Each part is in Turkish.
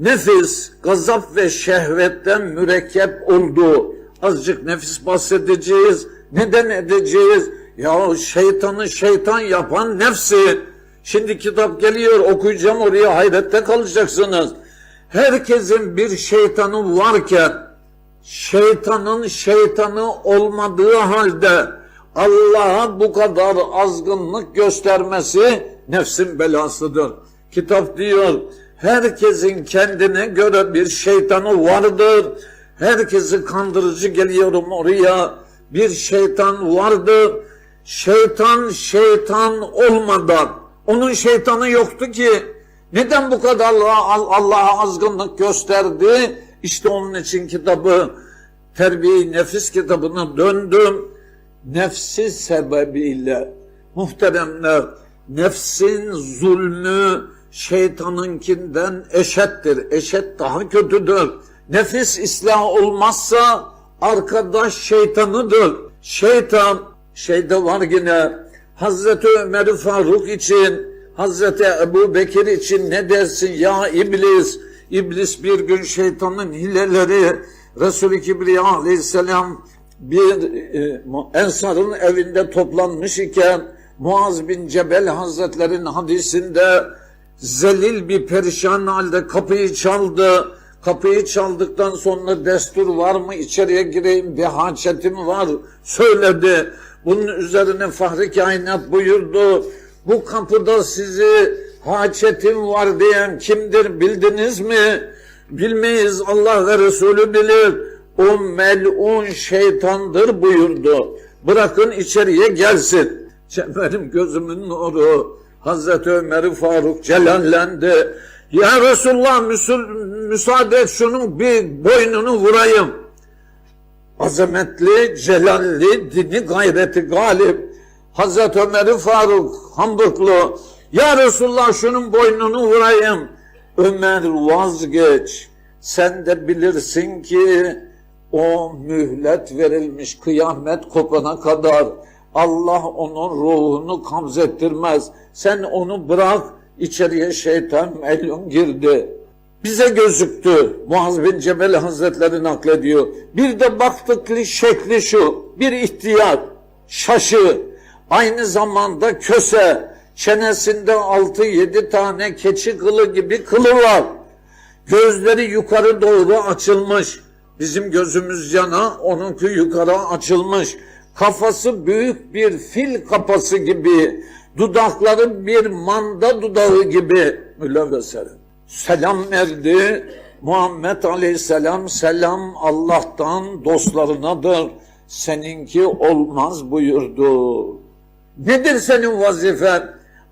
Nefis, gazap ve şehvetten mürekkep oldu. Azıcık nefis bahsedeceğiz. Neden edeceğiz? Ya şeytanı şeytan yapan nefsi. Şimdi kitap geliyor okuyacağım oraya hayrette kalacaksınız. Herkesin bir şeytanı varken şeytanın şeytanı olmadığı halde Allah'a bu kadar azgınlık göstermesi nefsin belasıdır. Kitap diyor herkesin kendine göre bir şeytanı vardır. Herkesi kandırıcı geliyorum oraya. Bir şeytan vardır. Şeytan şeytan olmadan onun şeytanı yoktu ki neden bu kadar Allah- Allah'a azgınlık gösterdi? İşte onun için kitabı terbiye nefis kitabına döndüm. Nefsi sebebiyle muhteremler nefsin zulmü şeytanınkinden eşittir. Eşit daha kötüdür. Nefis ıslah olmazsa arkadaş şeytanıdır. Şeytan şeyde var yine Hazreti Ömer Faruk için Hazreti Ebu Bekir için ne dersin ya iblis? İblis bir gün şeytanın hileleri Resul-i Kibriya aleyhisselam bir e, Ensar'ın evinde toplanmış iken Muaz bin Cebel Hazretlerin hadisinde zelil bir perişan halde kapıyı çaldı. Kapıyı çaldıktan sonra destur var mı içeriye gireyim bir haçetim var söyledi. Bunun üzerine Fahri Kainat buyurdu. Bu kapıda sizi haçetim var diyen kimdir bildiniz mi? Bilmeyiz Allah ve Resulü bilir. O melun şeytandır buyurdu. Bırakın içeriye gelsin. Benim gözümün nuru Hazreti Ömer Faruk celallendi. Ya Resulullah müsaade et şunun bir boynunu vurayım. Azametli, celalli, dini gayreti galip. Hazreti Ömer Faruk Hamburglu. Ya Resulullah şunun boynunu vurayım. Ömer vazgeç. Sen de bilirsin ki o mühlet verilmiş kıyamet kopana kadar Allah onun ruhunu kamzettirmez. Sen onu bırak içeriye şeytan melun girdi. Bize gözüktü. Muaz bin Cebel Hazretleri naklediyor. Bir de baktık şekli şu. Bir ihtiyar, şaşı, aynı zamanda köse, çenesinde altı yedi tane keçi kılı gibi kılı var. Gözleri yukarı doğru açılmış. Bizim gözümüz yana, onunki yukarı açılmış. Kafası büyük bir fil kafası gibi, dudakları bir manda dudağı gibi mülevveserim. Selam verdi. Muhammed Aleyhisselam selam Allah'tan dostlarınadır. Seninki olmaz buyurdu. Nedir senin vazifen?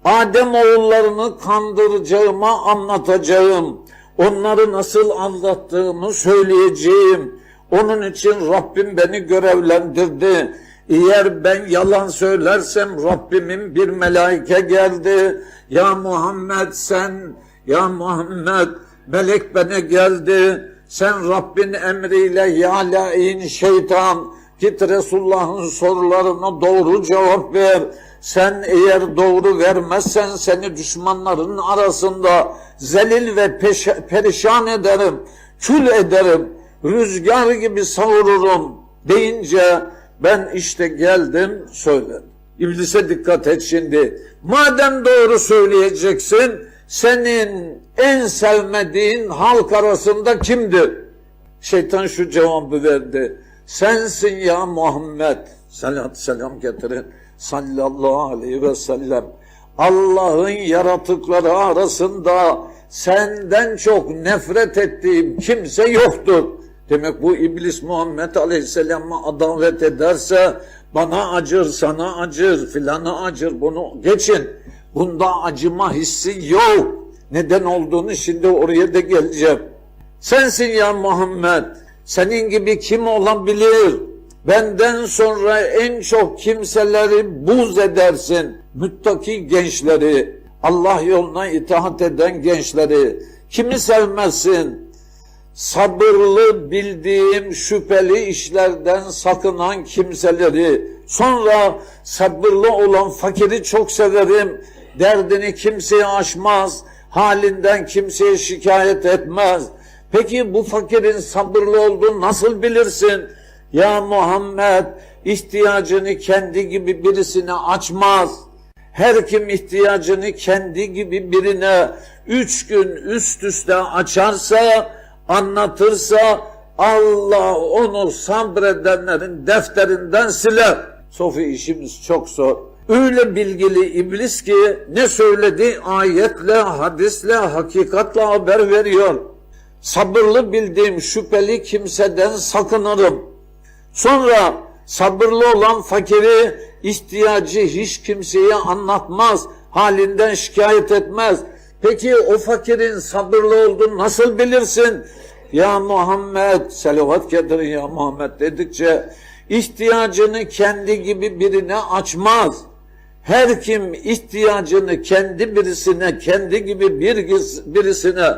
Adem oğullarını kandıracağıma anlatacağım. Onları nasıl anlattığımı söyleyeceğim. Onun için Rabbim beni görevlendirdi. Eğer ben yalan söylersem Rabbimin bir melaike geldi. Ya Muhammed sen, ya Muhammed melek bana geldi. Sen Rabbin emriyle ya lain şeytan git Resulullah'ın sorularına doğru cevap ver. Sen eğer doğru vermezsen seni düşmanların arasında zelil ve peş- perişan ederim, kül ederim, rüzgar gibi savururum deyince ben işte geldim söyledim. İblise dikkat et şimdi. Madem doğru söyleyeceksin, senin en sevmediğin halk arasında kimdir? Şeytan şu cevabı verdi. Sensin ya Muhammed. Salat selam getirin. Sallallahu aleyhi ve sellem. Allah'ın yaratıkları arasında senden çok nefret ettiğim kimse yoktur. Demek bu iblis Muhammed Aleyhisselam'a adalet ederse bana acır, sana acır, filana acır. Bunu geçin. Bunda acıma hissi yok. Neden olduğunu şimdi oraya da geleceğim. Sensin ya Muhammed. Senin gibi kim olabilir? Benden sonra en çok kimseleri buz edersin. Müttaki gençleri, Allah yoluna itaat eden gençleri. Kimi sevmezsin? Sabırlı bildiğim şüpheli işlerden sakınan kimseleri. Sonra sabırlı olan fakiri çok severim. Derdini kimseye aşmaz. Halinden kimseye şikayet etmez. Peki bu fakirin sabırlı olduğunu nasıl bilirsin? Ya Muhammed ihtiyacını kendi gibi birisine açmaz. Her kim ihtiyacını kendi gibi birine üç gün üst üste açarsa, anlatırsa Allah onu sabredenlerin defterinden siler. Sofi işimiz çok zor. Öyle bilgili iblis ki ne söyledi ayetle, hadisle, hakikatle haber veriyor. Sabırlı bildiğim şüpheli kimseden sakınırım. Sonra sabırlı olan fakiri ihtiyacı hiç kimseye anlatmaz, halinden şikayet etmez. Peki o fakirin sabırlı olduğunu nasıl bilirsin? Ya Muhammed, selavat getirin ya Muhammed dedikçe ihtiyacını kendi gibi birine açmaz. Her kim ihtiyacını kendi birisine, kendi gibi bir birisine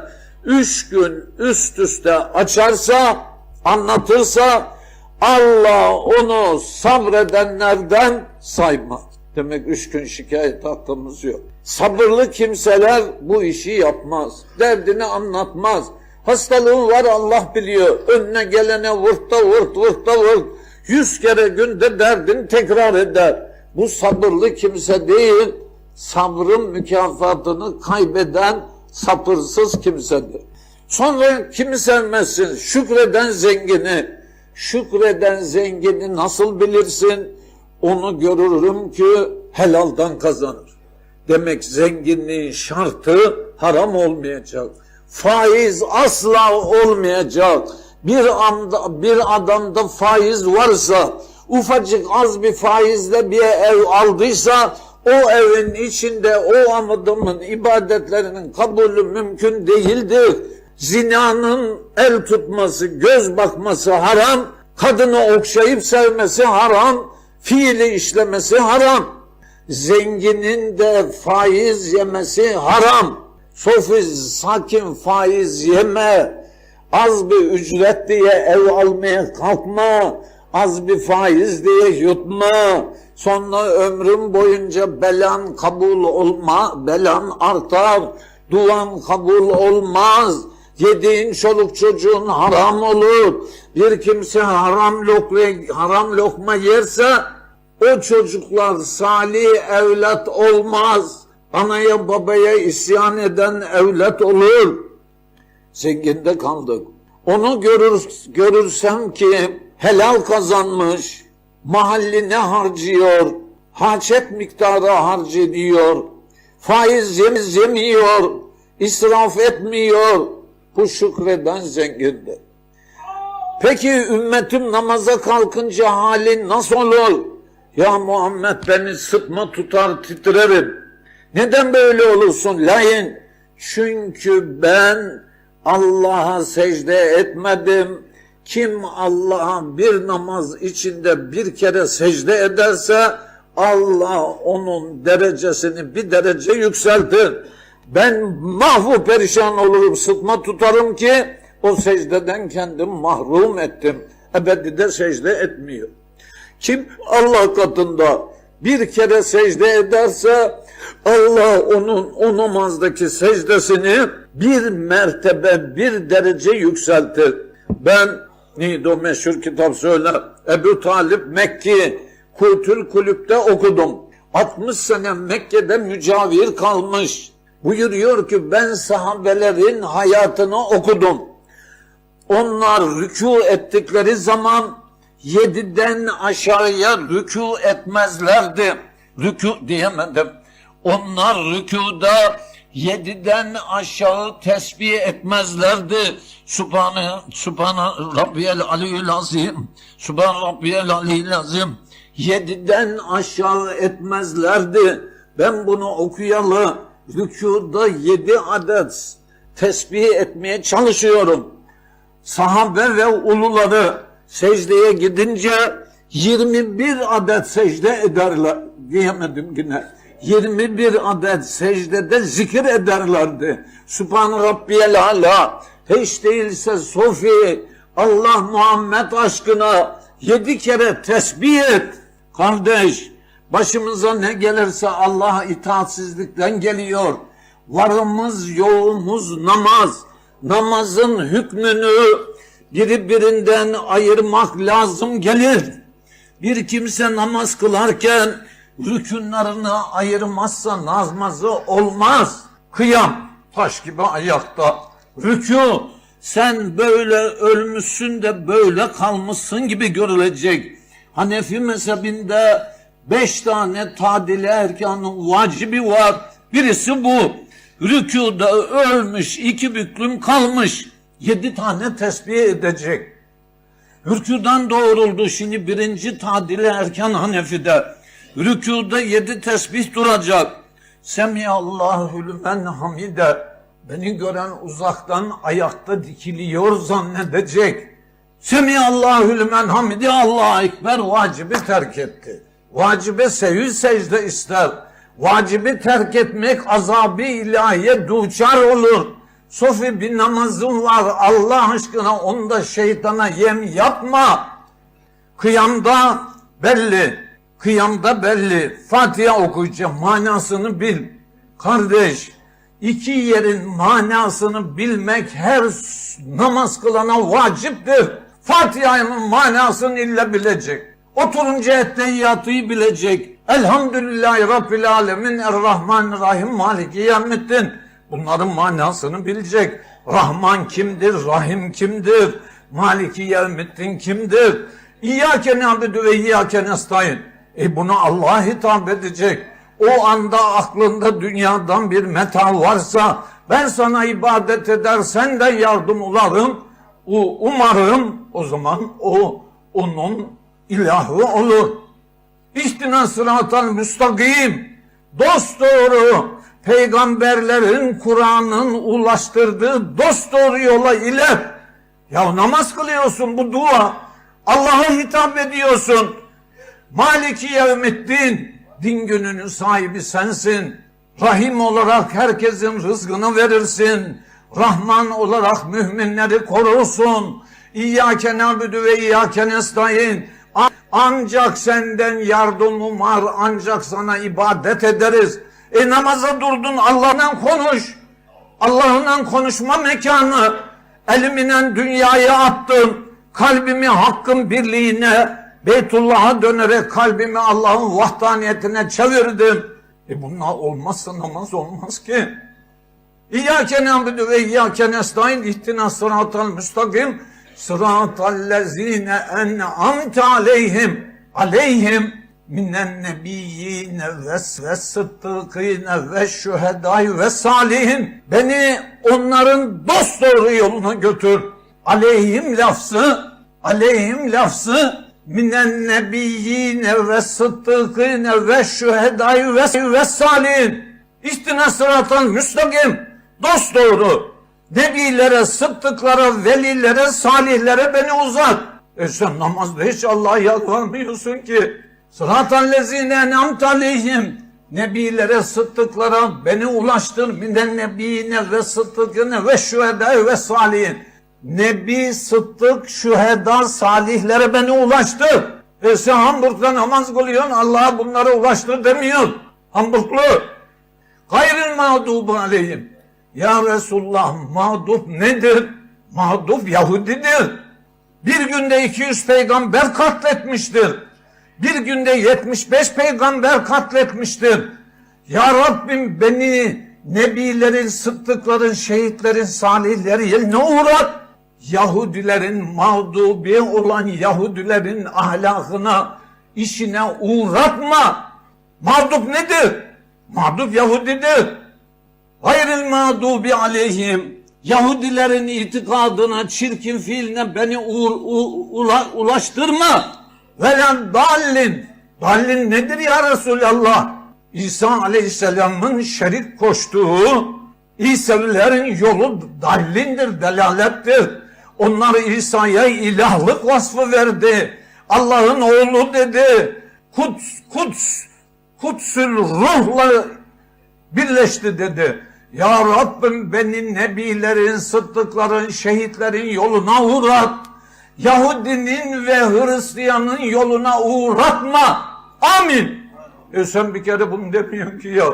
üç gün üst üste açarsa, anlatırsa Allah onu sabredenlerden saymaz. Demek üç gün şikayet hakkımız yok. Sabırlı kimseler bu işi yapmaz. Derdini anlatmaz. Hastalığın var Allah biliyor. Önüne gelene vurt da vurt, vurt da vurt. Yüz kere günde derdini tekrar eder. Bu sabırlı kimse değil, sabrın mükafatını kaybeden sabırsız kimsedir. Sonra kimi sevmezsin? Şükreden zengini. Şükreden zengini nasıl bilirsin? Onu görürüm ki helaldan kazanır. Demek zenginliğin şartı haram olmayacak. Faiz asla olmayacak. Bir anda bir adamda faiz varsa ufacık az bir faizle bir ev aldıysa o evin içinde o adamın ibadetlerinin kabulü mümkün değildir. Zinanın el tutması, göz bakması haram, kadını okşayıp sevmesi haram, fiili işlemesi haram. Zenginin de faiz yemesi haram. Sofiz sakin faiz yeme. Az bir ücret diye ev almaya kalkma. Az bir faiz diye yutma. Sonra ömrün boyunca belan kabul olma, belan artar. Duan kabul olmaz. Yediğin çoluk çocuğun haram olur. Bir kimse haram lokma, haram lokma yerse o çocuklar salih evlat olmaz. Anaya babaya isyan eden evlat olur. Zenginde kaldık. Onu görür, görürsem ki helal kazanmış, mahalline harcıyor, hacet miktarı harcıyor, faiz yemiz yemiyor, israf etmiyor. Bu şükreden zengindir. Peki ümmetim namaza kalkınca halin nasıl olur? Ya Muhammed beni sıtma tutar titrerim. Neden böyle olursun lain? Çünkü ben Allah'a secde etmedim. Kim Allah'a bir namaz içinde bir kere secde ederse Allah onun derecesini bir derece yükseltir. Ben mahvu perişan olurum, sıtma tutarım ki o secdeden kendim mahrum ettim. Ebedi de secde etmiyor. Kim Allah katında bir kere secde ederse Allah onun o namazdaki secdesini bir mertebe, bir derece yükseltir. Ben neydi o meşhur kitap söyler. Ebu Talip Mekki Kultül Kulüp'te okudum. 60 sene Mekke'de mücavir kalmış. Buyuruyor ki ben sahabelerin hayatını okudum. Onlar rükû ettikleri zaman yediden aşağıya rükû etmezlerdi. Rükû diyemedim. Onlar rükuda yediden aşağı tesbih etmezlerdi. Subhane, Subhane Rabbiyel Aliyyül Azim, Subhan Rabbiyel Aliyyül Azim. Yediden aşağı etmezlerdi. Ben bunu okuyalı rükuda yedi adet tesbih etmeye çalışıyorum. Sahabe ve uluları secdeye gidince 21 adet secde ederler. Diyemedim yine. 21 adet secdede zikir ederlerdi. Sübhan Rabbiyel Ala. Hiç değilse Sofi, Allah Muhammed aşkına yedi kere tesbih et. Kardeş, başımıza ne gelirse Allah'a itaatsizlikten geliyor. Varımız yoğumuz namaz. Namazın hükmünü birbirinden ayırmak lazım gelir. Bir kimse namaz kılarken rükünlerini ayırmazsa namazı olmaz. Kıyam taş gibi ayakta. Rükû sen böyle ölmüşsün de böyle kalmışsın gibi görülecek. Hanefi mezhebinde beş tane tadili erkanın vacibi var. Birisi bu. Rükuda ölmüş, iki büklüm kalmış. Yedi tane tesbih edecek. Rükudan doğruldu şimdi birinci tadili erken Hanefi'de. Rükuda yedi tesbih duracak. Semiyallahu lümen hamide. Beni gören uzaktan ayakta dikiliyor zannedecek. Semiyallahu lümen hamide Allahu Ekber vacibi terk etti. Vacibe sevil secde ister. Vacibi terk etmek azabı ilahiye duçar olur. Sofi bir namazın var Allah aşkına onda şeytana yem yapma. Kıyamda belli. Kıyamda belli. Fatiha okuyacağım. Manasını bil. Kardeş, iki yerin manasını bilmek her namaz kılana vaciptir. Fatiha'nın manasını illa bilecek. Oturunca etteyyatıyı bilecek. Elhamdülillahi Rabbil Alemin Errahmanirrahim Maliki Yevmiddin. Bunların manasını bilecek. Rahman kimdir? Rahim kimdir? Maliki Yevmiddin kimdir? İyyâke nâbidü ve iyyâke nestaîn. E buna Allah hitap edecek. O anda aklında dünyadan bir meta varsa ben sana ibadet eder senden yardım ularım. Umarım o zaman o onun ilahı olur. İhtina sıratal müstakim. Dost doğru peygamberlerin Kur'an'ın ulaştırdığı dost doğru yola iler. Ya namaz kılıyorsun bu dua. Allah'a hitap ediyorsun. Maliki yevmiddin. Din gününün sahibi sensin. Rahim olarak herkesin rızkını verirsin. Rahman olarak müminleri korursun. İyyâke nâbüdü ve iyyâke nestaîn. Ancak senden yardım var, ancak sana ibadet ederiz. E namaza durdun, Allah'la konuş. Allah'la konuşma mekanı. Eliminen dünyayı attım. Kalbimi hakkın birliğine, Beytullah'a dönerek kalbimi Allah'ın vahdaniyetine çevirdim. E bunlar olmazsa namaz olmaz ki. İyyâke nâbüdü ve iyyâke nestaîn ihtina sıratal müstakim sıratal lezîne en'amte aleyhim. Aleyhim. Minen nebiyyine ve ve sıddıkîne ve şühedâi ve salihin beni onların dost doğru yoluna götür. Aleyhim lafzı aleyhim lafzı. Minen nebiyyine ve sıddıkîne ve şühedâi ve ve salihin İstina sıratal müstakim dost doğru nebilere, sıddıklara, velilere, salihlere beni uzat. E sen namazda hiç Allah'a yalvarmıyorsun ki. Sıratal lezine en'amte aleyhim. Nebilere, sıddıklara beni ulaştır. Minen nebiyine ve sıddıkine ve şühedâ ve salihin. Nebi, sıddık, şüheda, salihlere beni ulaştır. E sen Hamburg'da namaz kılıyorsun, Allah'a bunları ulaştır demiyorsun. Hamburglu. Gayril mağdubu aleyhim. Ya Resulullah mağdup nedir? Mağdup Yahudidir. Bir günde 200 peygamber katletmiştir. Bir günde 75 peygamber katletmiştir. Ya Rabbim beni nebilerin, sıddıkların, şehitlerin, salihleri yerine uğrat. Yahudilerin mağdubi olan Yahudilerin ahlakına, işine uğratma. Mağdup nedir? Mağdup Yahudidir. Gayril mağdubi aleyhim. Yahudilerin itikadına, çirkin fiiline beni uğur, u, ula, ulaştırma. Velen dallin. Dallin nedir ya Resulallah? İsa aleyhisselamın şerik koştuğu İsavilerin yolu dallindir, delalettir. Onlar İsa'ya ilahlık vasfı verdi. Allah'ın oğlu dedi. Kuds, kuds, kutsül ruhla birleşti dedi. Ya Rabbim beni nebilerin, sıddıkların, şehitlerin yoluna uğrat. Yahudinin ve Hristiyanın yoluna uğratma. Amin. E sen bir kere bunu demiyorsun ki ya.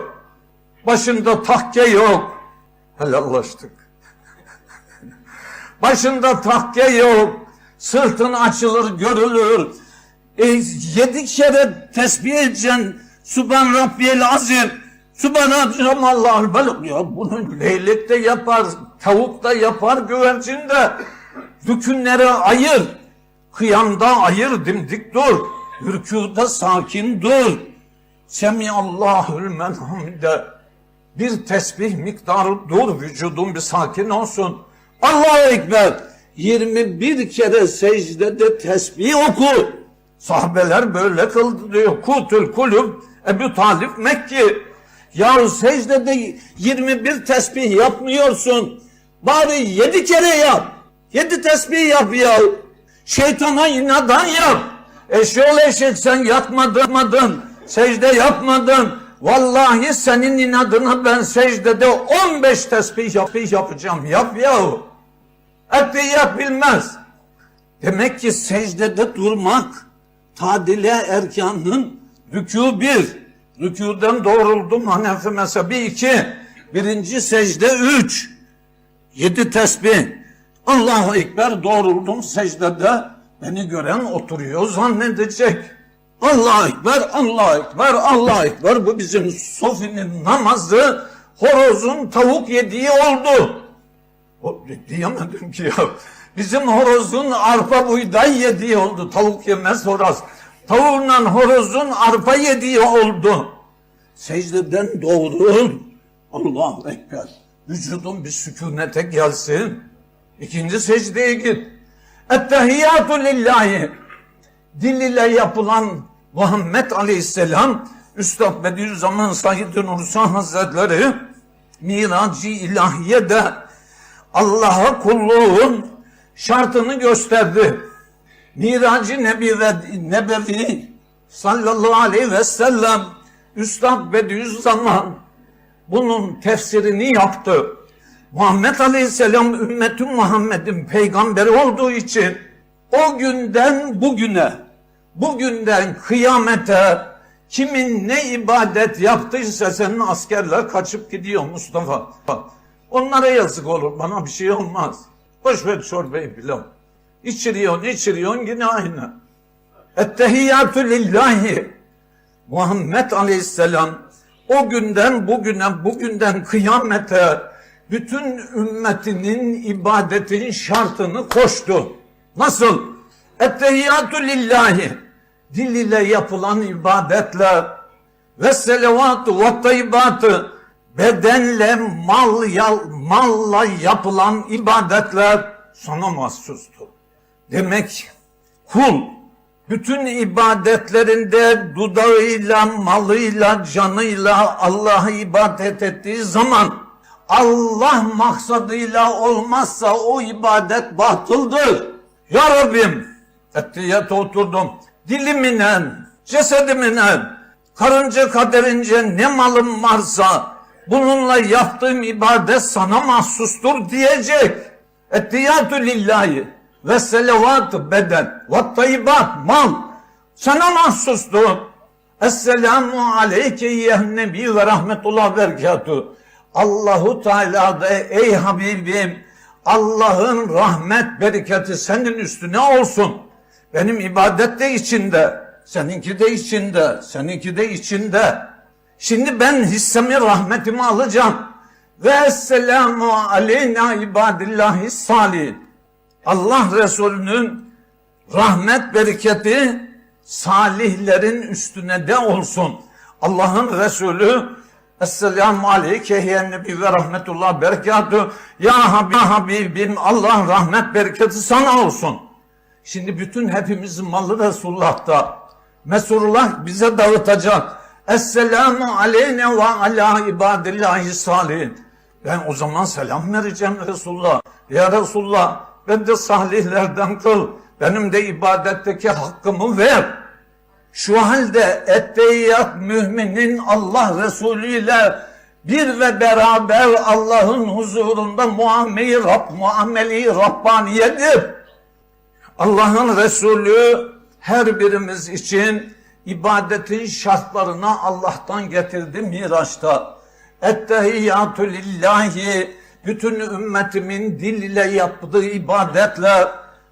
Başında takke yok. Helallaştık. Başında takke yok. Sırtın açılır görülür. E, yedi kere tesbih edeceksin. Subhan Rabbiyel Azim. Subhan Rabbiyel Allah'ül Beluk. Ya bunu leylek de yapar, tavuk da yapar, güvercin de. Rükünleri ayır. Kıyamda ayır, dimdik dur. Rükuda sakin dur. Semiyallahül men hamide. Bir tesbih miktarı dur, vücudun bir sakin olsun. Allahu Ekber. 21 kere secdede tesbih oku. Sahabeler böyle kıldı diyor. Kutul kulüp Ebu Talip Mekki. Ya secdede 21 tesbih yapmıyorsun. Bari 7 kere yap. 7 tesbih yap ya. Şeytana inadan yap. Eşyol eşek sen yatmadın, secde yapmadın. Vallahi senin inadına ben secdede 15 tesbih yap yapacağım. Yap yahu. Ettiyat bilmez. Demek ki secdede durmak tadile erkanın rükû bir. Rükûden doğruldum Hanefi mezhebi iki. Birinci secde üç. Yedi tesbih. Allahu Ekber doğruldum secdede. Beni gören oturuyor zannedecek. Allahu Ekber, Allahu Ekber, Allahu Ekber. Bu bizim Sofi'nin namazı horozun tavuk yediği oldu. O, diyemedim ki ya. Bizim horozun arpa buğday yediği oldu. Tavuk yemez horoz. Tavuğunla horozun arpa yediği oldu. Secdeden doğrul. Allahu Ekber. Vücudun bir sükunete gelsin. İkinci secdeye git. Ettehiyyatü lillahi. Dil ile yapılan Muhammed Aleyhisselam Üstad Bediüzzaman Said Nursi Hazretleri Miracı ilahiyede Allah'a kulluğun şartını gösterdi. Miracı Nebevi sallallahu aleyhi ve sellem Üstad Bediüzzaman bunun tefsirini yaptı. Muhammed Aleyhisselam ümmetin Muhammed'in peygamberi olduğu için o günden bugüne, bugünden kıyamete kimin ne ibadet yaptıysa senin askerler kaçıp gidiyor Mustafa. Onlara yazık olur, bana bir şey olmaz. Boş ver çorbayı pilav. İçiriyorsun, içiriyorsun yine aynı. Ettehiyyatü lillahi. Muhammed Aleyhisselam o günden bugüne, bugünden kıyamete bütün ümmetinin ibadetin şartını koştu. Nasıl? Ettehiyyatü lillahi. Dil ile yapılan ibadetler ve selavatı ve tayyibatı bedenle mal yal, malla yapılan ibadetler sana mahsustur. Demek kul bütün ibadetlerinde dudağıyla, malıyla, canıyla Allah'a ibadet ettiği zaman Allah maksadıyla olmazsa o ibadet batıldır. Ya Rabbim ettiyete oturdum dilimine, cesedimine, karınca kaderince ne malım varsa bununla yaptığım ibadet sana mahsustur diyecek. Ettiyatü lillahi ve selavat beden ve tayyibat mal sana mahsustur. Esselamu aleyke ya nebi ve rahmetullah berekatuhu. Allahu Teala da ey Habibim Allah'ın rahmet bereketi senin üstüne olsun. Benim ibadet de içinde, seninki de içinde, seninki de içinde. Şimdi ben hissemi rahmetimi alacağım. Ve esselamu aleyna ibadillahi salih. Allah Resulü'nün rahmet bereketi salihlerin üstüne de olsun. Allah'ın Resulü Esselamu aleyke ya nebi ve rahmetullah berekatü. Ya Habib, Habibim Allah rahmet bereketi sana olsun. Şimdi bütün hepimizin malı Resulullah'ta. Mesulullah bize dağıtacak. Esselamu aleyne ve ala ibadillahi salihin. Ben o zaman selam vereceğim Resulullah. Ya Resulullah ben de salihlerden kıl. Benim de ibadetteki hakkımı ver. Şu halde etteyyat müminin Allah Resulü ile bir ve beraber Allah'ın huzurunda muameli Rab, muameli Rabbaniyedir. Allah'ın Resulü her birimiz için ibadetin şartlarına Allah'tan getirdi Miraç'ta. Ettehiyyatü lillahi bütün ümmetimin dil ile yaptığı ibadetler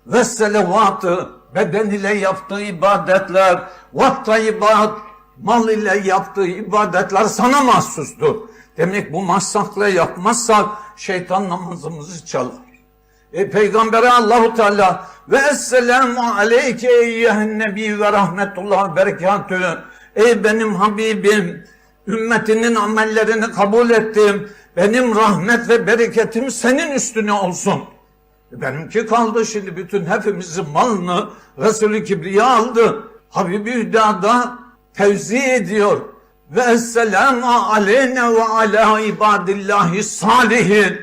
ve selavatı beden ile yaptığı ibadetler ve tayyibat mal ile yaptığı ibadetler sana mahsustur. Demek bu masakla yapmazsak şeytan namazımızı çalar. E, Peygambere Allahu Teala ve esselamu aleyke eyyühen nebi ve rahmetullah ve. Ey benim Habibim, ümmetinin amellerini kabul ettim. Benim rahmet ve bereketim senin üstüne olsun. Benimki kaldı şimdi bütün hepimizin malını Resulü Kibriya aldı. Habibi Hüda'da tevzi ediyor. Ve esselamu aleyne ve ala ibadillahi salihin.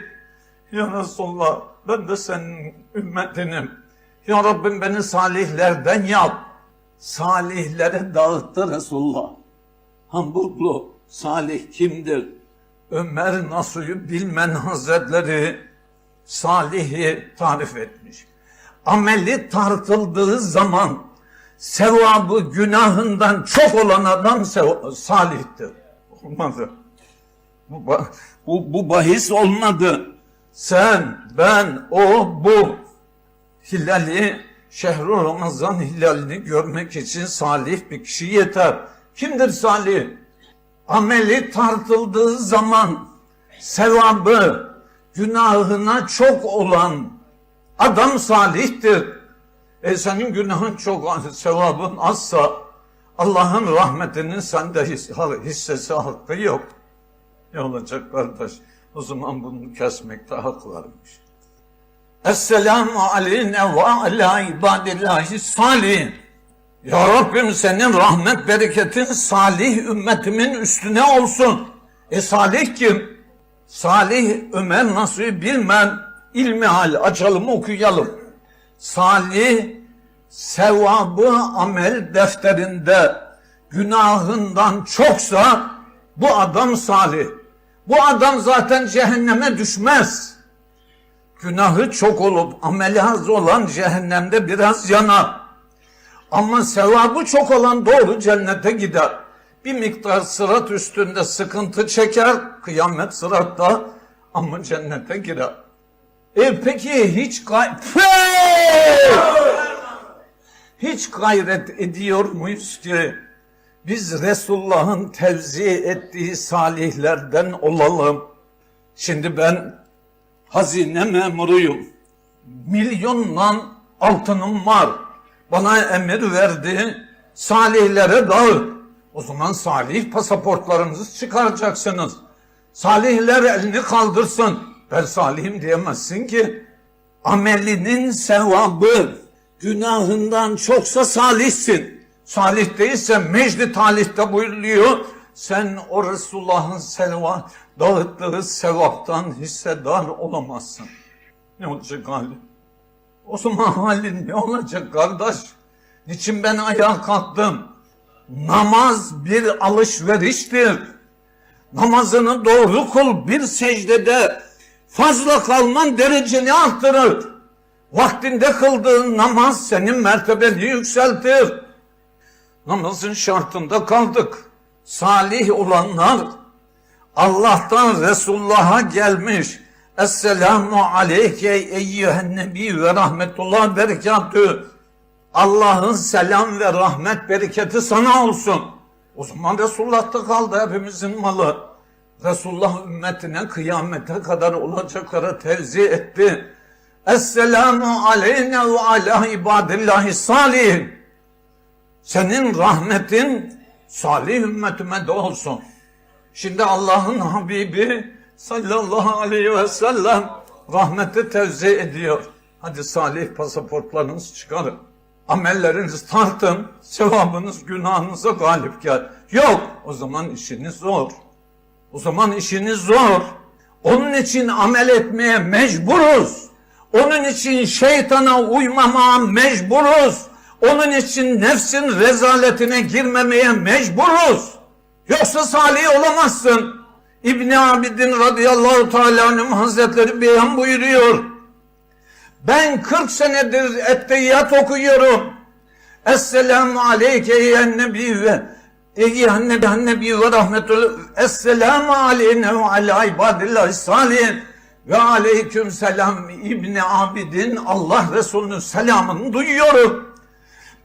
Ya Resulallah ben de senin ümmetinim. Ya Rabbim beni salihlerden yap. Salihlere dağıttı Resulullah. Hamburglu salih kimdir? Ömer Nasuh'u bilmen hazretleri salihi tarif etmiş. Ameli tartıldığı zaman sevabı günahından çok olan adam salihtir. Olmadı. Bu, bu, bu bahis olmadı. Sen, ben, o, bu. Hilali, şehru Ramazan hilalini görmek için salih bir kişi yeter. Kimdir salih? Ameli tartıldığı zaman sevabı günahına çok olan adam salihtir. E senin günahın çok, sevabın azsa Allah'ın rahmetinin sende his- hissesi hakkı yok. Ne olacak kardeş? O zaman bunu kesmekte hak varmış. Esselamu aleyne ve ala ibadillahi salihin. Ya Rabbim senin rahmet bereketin salih ümmetimin üstüne olsun. E salih kim? Salih Ömer Nasuh'u bilmem ilmihal açalım okuyalım. Salih sevabı amel defterinde günahından çoksa bu adam salih. Bu adam zaten cehenneme düşmez. Günahı çok olup ameli az olan cehennemde biraz yanar. Ama sevabı çok olan doğru cennete gider. Bir miktar sırat üstünde sıkıntı çeker, kıyamet sıratta ama cennete girer. E peki hiç gay... hiç gayret ediyor muyuz ki biz Resulullah'ın tevzi ettiği salihlerden olalım? Şimdi ben hazine memuruyum. Milyonla altınım var. Bana emir verdi. Salihlere dağıt. O zaman salih pasaportlarınızı çıkaracaksınız. Salihler elini kaldırsın. Ben salihim diyemezsin ki. Amelinin sevabı günahından çoksa salihsin. Salih değilse mecdi talihte buyuruyor. Sen o Resulullah'ın selva, dağıttığı sevaptan hissedar olamazsın. Ne olacak halin? O zaman halin ne olacak kardeş? Niçin ben ayağa kalktım? Namaz bir alışveriştir. Namazını doğru kul bir secdede fazla kalman dereceni arttırır. Vaktinde kıldığın namaz senin mertebeni yükseltir. Namazın şartında kaldık. Salih olanlar Allah'tan Resulullah'a gelmiş. Esselamu aleyke eyyühen nebi ve rahmetullah berekatü. Allah'ın selam ve rahmet bereketi sana olsun. O zaman Resulullah'ta kaldı hepimizin malı. Resulullah ümmetine kıyamete kadar olacaklara tevzi etti. Esselamu aleyne ve ala ibadillahi salih. Senin rahmetin salih ümmetime de olsun. Şimdi Allah'ın Habibi sallallahu aleyhi ve sellem rahmeti tevzi ediyor. Hadi salih pasaportlarınızı çıkarın. Amellerinizi tartın. Sevabınız günahınıza galip gel. Yok. O zaman işiniz zor. O zaman işiniz zor. Onun için amel etmeye mecburuz. Onun için şeytana uymamaya mecburuz. Onun için nefsin rezaletine girmemeye mecburuz. Yoksa salih olamazsın. İbni Abidin radıyallahu teala hazretleri beyan buyuruyor. Ben 40 senedir etteyyat okuyorum. Esselamu aleyke ya nebi ve Eyyühen nebi ve rahmetül Esselamu aleyne ve ala ibadillahi salihin ve aleyküm selam İbni Abidin Allah Resulü'nün selamını duyuyorum.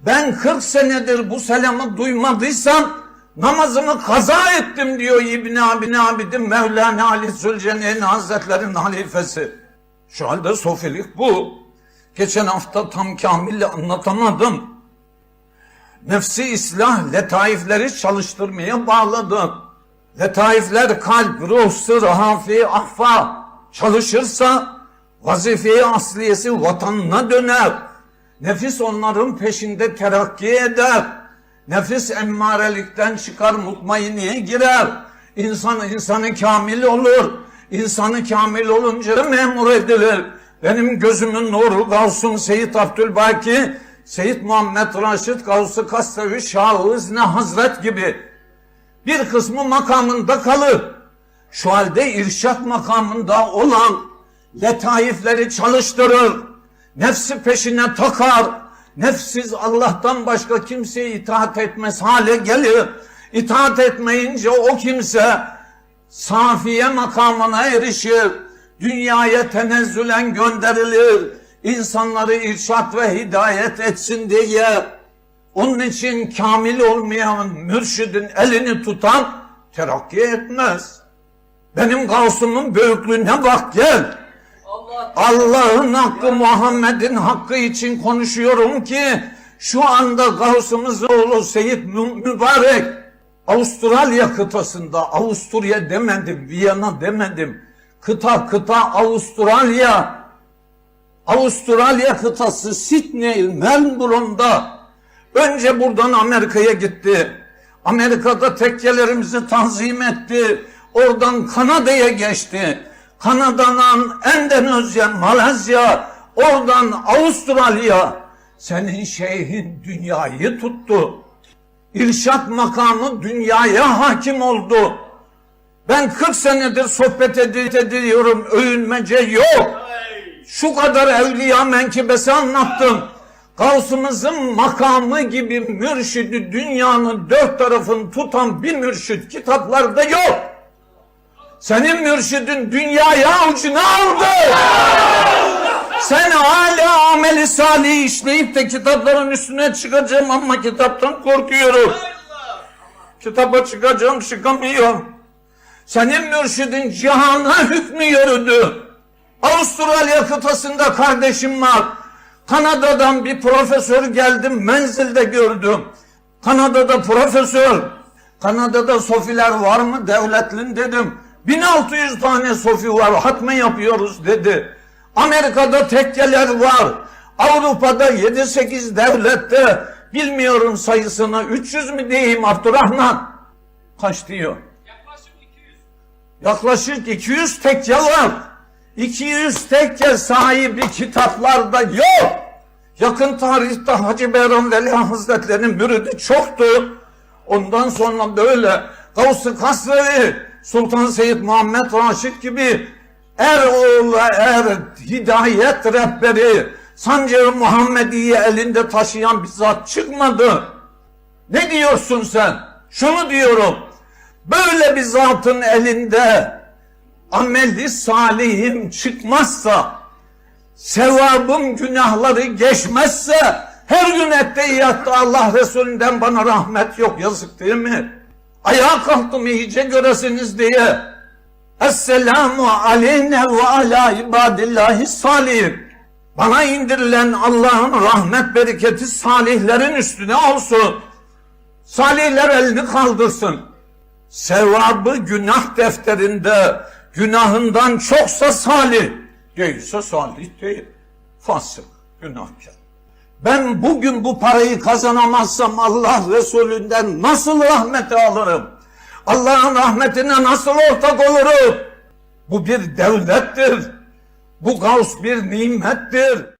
Ben 40 senedir bu selamı duymadıysam namazımı kaza ettim diyor İbni Abini Abidin Mevlana Ali Zülceneyn Hazretleri'nin halifesi. Şu halde sofilik bu. Geçen hafta tam kamille anlatamadım. Nefsi islah letaifleri çalıştırmaya bağladım. Letaifler kalp, ruh, sır, hafi, ahfa çalışırsa vazife asliyesi vatanına döner. Nefis onların peşinde terakki eder. Nefis emmarelikten çıkar mutmainliğe girer. İnsan insanı kamil olur. İnsanı kamil olunca memur edilir. Benim gözümün nuru Gavsum Seyyid Abdülbaki, Seyyid Muhammed Raşid Gavsu Kastevi Şah-ı İzni Hazret gibi bir kısmı makamında kalır. Şu halde irşat makamında olan letaifleri çalıştırır. Nefsi peşine takar. Nefsiz Allah'tan başka kimseye itaat etmez hale gelir. İtaat etmeyince o kimse safiye makamına erişir. Dünyaya tenezzülen gönderilir. İnsanları irşat ve hidayet etsin diye. Onun için kamil olmayan mürşidin elini tutan terakki etmez. Benim Gavsım'ın büyüklüğüne bak gel. Allah'ın hakkı Muhammed'in hakkı için konuşuyorum ki şu anda Gavsımızın oğlu Seyyid Mü- Mübarek Avustralya kıtasında Avusturya demedim, Viyana demedim. Kıta kıta Avustralya Avustralya kıtası Sydney, Melbourne'da önce buradan Amerika'ya gitti. Amerika'da tekkelerimizi tanzim etti. Oradan Kanada'ya geçti. Kanada'dan Endonezya, Malezya, oradan Avustralya. Senin şeyhin dünyayı tuttu. İrşat makamı dünyaya hakim oldu. Ben 40 senedir sohbet ed- ediyorum, övünmece yok. Şu kadar evliya menkıbesi anlattım. Gavsımızın makamı gibi mürşidi dünyanın dört tarafını tutan bir mürşid kitaplarda yok. Senin mürşidin dünyaya avucuna aldı. Sen hala ameli salih işleyip de kitapların üstüne çıkacağım ama kitaptan korkuyorum. Kitaba çıkacağım çıkamıyor. Senin mürşidin cihana hükmü yürüdü. Avustralya kıtasında kardeşim var. Kanada'dan bir profesör geldim menzilde gördüm. Kanada'da profesör. Kanada'da sofiler var mı devletlin dedim. 1600 tane sofi var hatme yapıyoruz dedi. Amerika'da tekkeler var. Avrupa'da 7-8 devlette bilmiyorum sayısını 300 mü diyeyim Abdurrahman? Kaç diyor? Yaklaşık 200 tekke var. 200 tekke sahibi kitaplarda yok. Yakın tarihte Hacı Beyram Veli Hazretleri'nin müridi çoktu. Ondan sonra böyle Gavs-ı Kasrevi, Sultan Seyyid Muhammed Raşid gibi er oğlu er hidayet rehberi Sancar-ı Muhammediye elinde taşıyan bir zat çıkmadı. Ne diyorsun sen? Şunu diyorum. Böyle bir zatın elinde ameli salihim çıkmazsa, sevabım günahları geçmezse, her gün ettehiyyatta Allah Resulünden bana rahmet yok yazık değil mi? Ayağa kalktım iyice göresiniz diye. Esselamu aleyne ve ala ibadillahi salihim. Bana indirilen Allah'ın rahmet bereketi salihlerin üstüne olsun. Salihler elini kaldırsın. Sevabı günah defterinde günahından çoksa salih. Değilse salih değil. Fasık, günahkar. Ben bugün bu parayı kazanamazsam Allah Resulünden nasıl rahmeti alırım? Allah'ın rahmetine nasıl ortak olurum? Bu bir devlettir. Bu gavs bir nimettir.